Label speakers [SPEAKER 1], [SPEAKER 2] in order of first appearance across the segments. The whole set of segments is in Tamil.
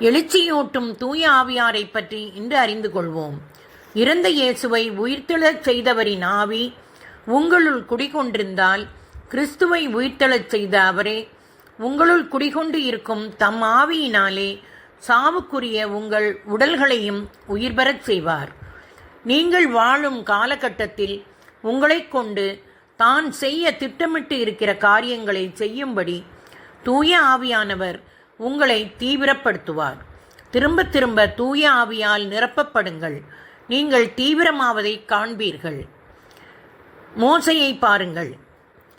[SPEAKER 1] எழுச்சியூட்டும் தூய ஆவியாரை பற்றி இன்று அறிந்து கொள்வோம். இறந்த இயேசுவை உயிர்த்தெழச் செய்தவரின் ஆவி உங்களுள் குடிகொண்டிருந்தால் கிறிஸ்துவை உயிர்த்தெழச் செய்த அவரே உங்களுள் குடிகொண்டு இருக்கும் தம் ஆவியினாலே சாவுக்குரிய உங்கள் உடல்களையும் உயிர் பெறச் செய்வார். நீங்கள் வாழும் காலகட்டத்தில் உங்களைக் கொண்டு தான் செய்ய திட்டமிட்டு இருக்கிற காரியங்களை செய்யும்படி தூய ஆவியானவர் உங்களை தீவிரப்படுத்துவார். திரும்ப திரும்ப தூய ஆவியால் நிரப்பப்படுங்கள். நீங்கள் தீவிரமாவதை காண்பீர்கள். மோசையை பாருங்கள்.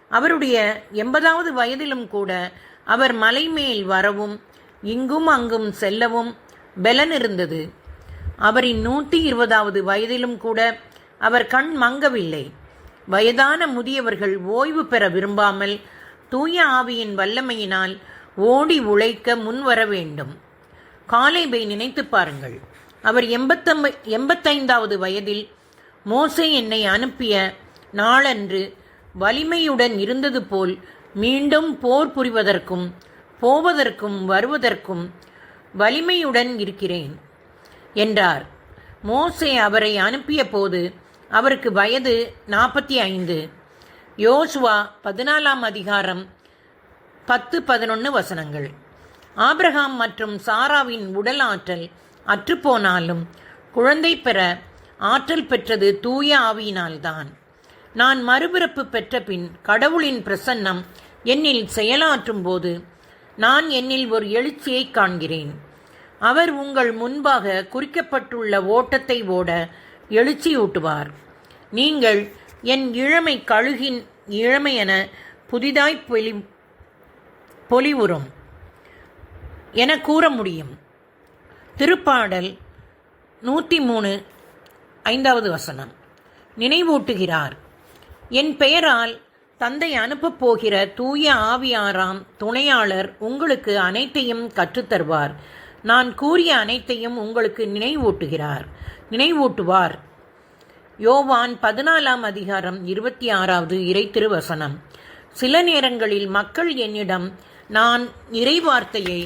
[SPEAKER 1] அவருடைய எண்பதாவது வயதிலும் கூட அவர் மலை மேல் வரவும் இங்கும் அங்கும் செல்லவும் பெலன் இருந்தது. அவரின் நூற்றி இருபதாவது வயதிலும் கூட அவர் கண் மங்கவில்லை. வயதான முதியவர்கள் ஓய்வு பெற விரும்பாமல் தூய ஆவியின் வல்லமையினால் ஓடி உழைக்க முன்வர வேண்டும். காலேபை நினைத்து பாருங்கள். அவர் எண்பத்தம்ப எண்பத்தைந்தாவது வயதில் மோசை என்னை அனுப்பிய நாளன்று வலிமையுடன் இருந்தது போல் மீண்டும் போர் புரிவதற்கும் போவதற்கும் வருவதற்கும் வலிமையுடன் இருக்கிறேன் என்றார். மோசே அவரை அனுப்பிய போது அவருக்கு வயது நாற்பத்தி ஐந்து. யோசுவா பதினாலாம் அதிகாரம் பத்து பதினொன்று வசனங்கள். ஆப்ரஹாம் மற்றும் சாராவின் உடல் ஆற்றல் அற்றுப்போனாலும் குழந்தை பெற ஆற்றல் பெற்றது தூய ஆவியினால்தான். நான் மறுபிறப்பு பெற்ற பின் கடவுளின் பிரசன்னம் என்னில் செயலாற்றும் போது நான் என்னில் ஒரு எழுச்சியை காண்கிறேன். அவர் உங்கள் முன்பாக குறிக்கப்பட்டுள்ள ஓட்டத்தை ஓட எழுச்சியூட்டுவார். நீங்கள் என் இளமை கழுகின் இளமையென புதிதாய் பொலி பொலிவுறும் என கூற முடியும். திருப்பாடல் நூற்றி மூணு ஐந்தாவது வசனம். நினைவூட்டுகிறார் என் பெயரால் தந்தை அனுப்பப் போகிற தூய ஆவியாராம் துணையாளர் உங்களுக்கு அனைத்தையும் கற்றுத்தருவார். நான் கூறிய அனைத்தையும் உங்களுக்கு நினைவூட்டுகிறார். நினைவூட்டுவார். யோவான் பதினாலாம் அதிகாரம் இருபத்தி ஆறாவது இறை திருவசனம். சில நேரங்களில் மக்கள் என்னிடம் நான் இறைவார்த்தையை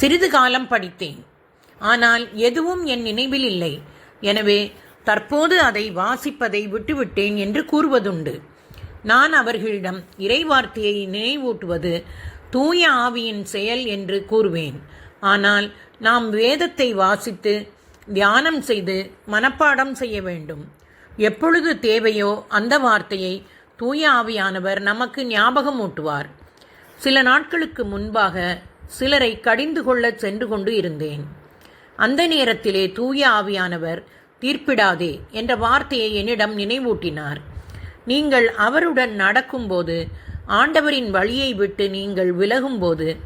[SPEAKER 1] சிறிது காலம் படித்தேன். ஆனால் எதுவும் என் நினைவில் இல்லை. எனவே தற்போது அதை வாசிப்பதை விட்டுவிட்டேன் என்று கூறுவதுண்டு. நான் அவர்களிடம் இறைவார்த்தையை நினைவூட்டுவது தூய ஆவியின் செயல் என்று கூறுவேன். ஆனால் நாம் வேதத்தை வாசித்து தியானம் செய்து மனப்பாடம் செய்ய வேண்டும். எப்பொழுது தேவையோ அந்த வார்த்தையை தூய ஆவியானவர் நமக்கு ஞாபகமூட்டுவார் சில நாட்களுக்கு முன்பாக சிலரை கடிந்து கொள்ள சென்று கொண்டு இருந்தேன். அந்த நேரத்திலே தூய ஆவியானவர் தீர்ப்பிடாதே என்ற வார்த்தையை என்னிடம் நினைவூட்டினார். நீங்கள் அவருடன் நடக்கும்போது ஆண்டவரின் வழியை விட்டு நீங்கள் விலகும்போது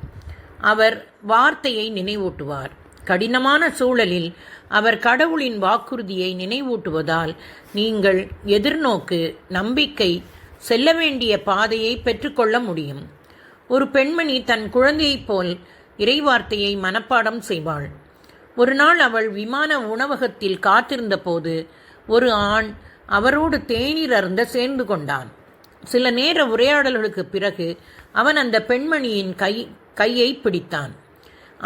[SPEAKER 1] அவர் வார்த்தையை நினைவூட்டுவார். கடினமான சூழலில் அவர் கடவுளின் வாக்குறுதியை நினைவூட்டுவதால் நீங்கள் எதிர்நோக்கு நம்பிக்கை செல்ல வேண்டிய பாதையை பெற்றுக்கொள்ள முடியும். ஒரு பெண்மணி தன் குழந்தையைப் போல் இறைவார்த்தையை மனப்பாடம் செய்வாள். ஒரு நாள் அவள் விமான உணவகத்தில் காத்திருந்த போது ஒரு ஆண் அவரோடு தேநீர் அருந்த சேர்ந்து கொண்டான். சில நேர உரையாடல்களுக்கு பிறகு அவன் அந்த பெண்மணியின் கை கையை பிடித்தான்.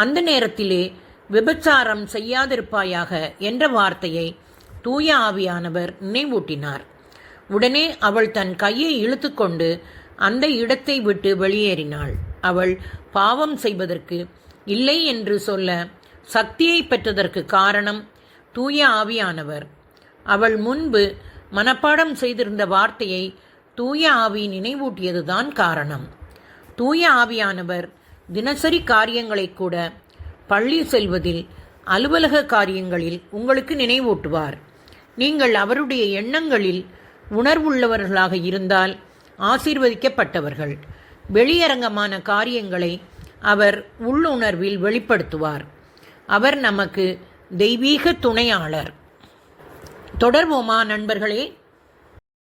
[SPEAKER 1] அந்த நேரத்திலே விபச்சாரம் செய்யாதிருப்பாயாக என்ற வார்த்தையை தூய ஆவியானவர் நினைவூட்டினார். உடனே அவள் தன் கையை இழுத்துக்கொண்டு அந்த இடத்தை விட்டு வெளியேறினாள். அவள் பாவம் செய்வதற்கு இல்லை என்று சொல்ல சக்தியை பெற்றதற்கு காரணம் தூய ஆவியானவர். அவள் முன்பு மனப்பாடம் செய்திருந்த வார்த்தையை தூய ஆவி நினைவூட்டியதுதான் காரணம். தூய ஆவியானவர் தினசரி காரியங்களை கூட பள்ளி செல்வதில் அலுவலக காரியங்களில் உங்களுக்கு நினைவூட்டுவார். நீங்கள் அவருடைய எண்ணங்களில் உணர்வுள்ளவர்களாக இருந்தால் ஆசீர்வதிக்கப்பட்டவர்கள். வெளியரங்கமான காரியங்களை அவர் உள்ளுணர்வில் வெளிப்படுத்துவார். அவர் நமக்கு தெய்வீக துணையாளர். தொடர்வோமா நண்பர்களே?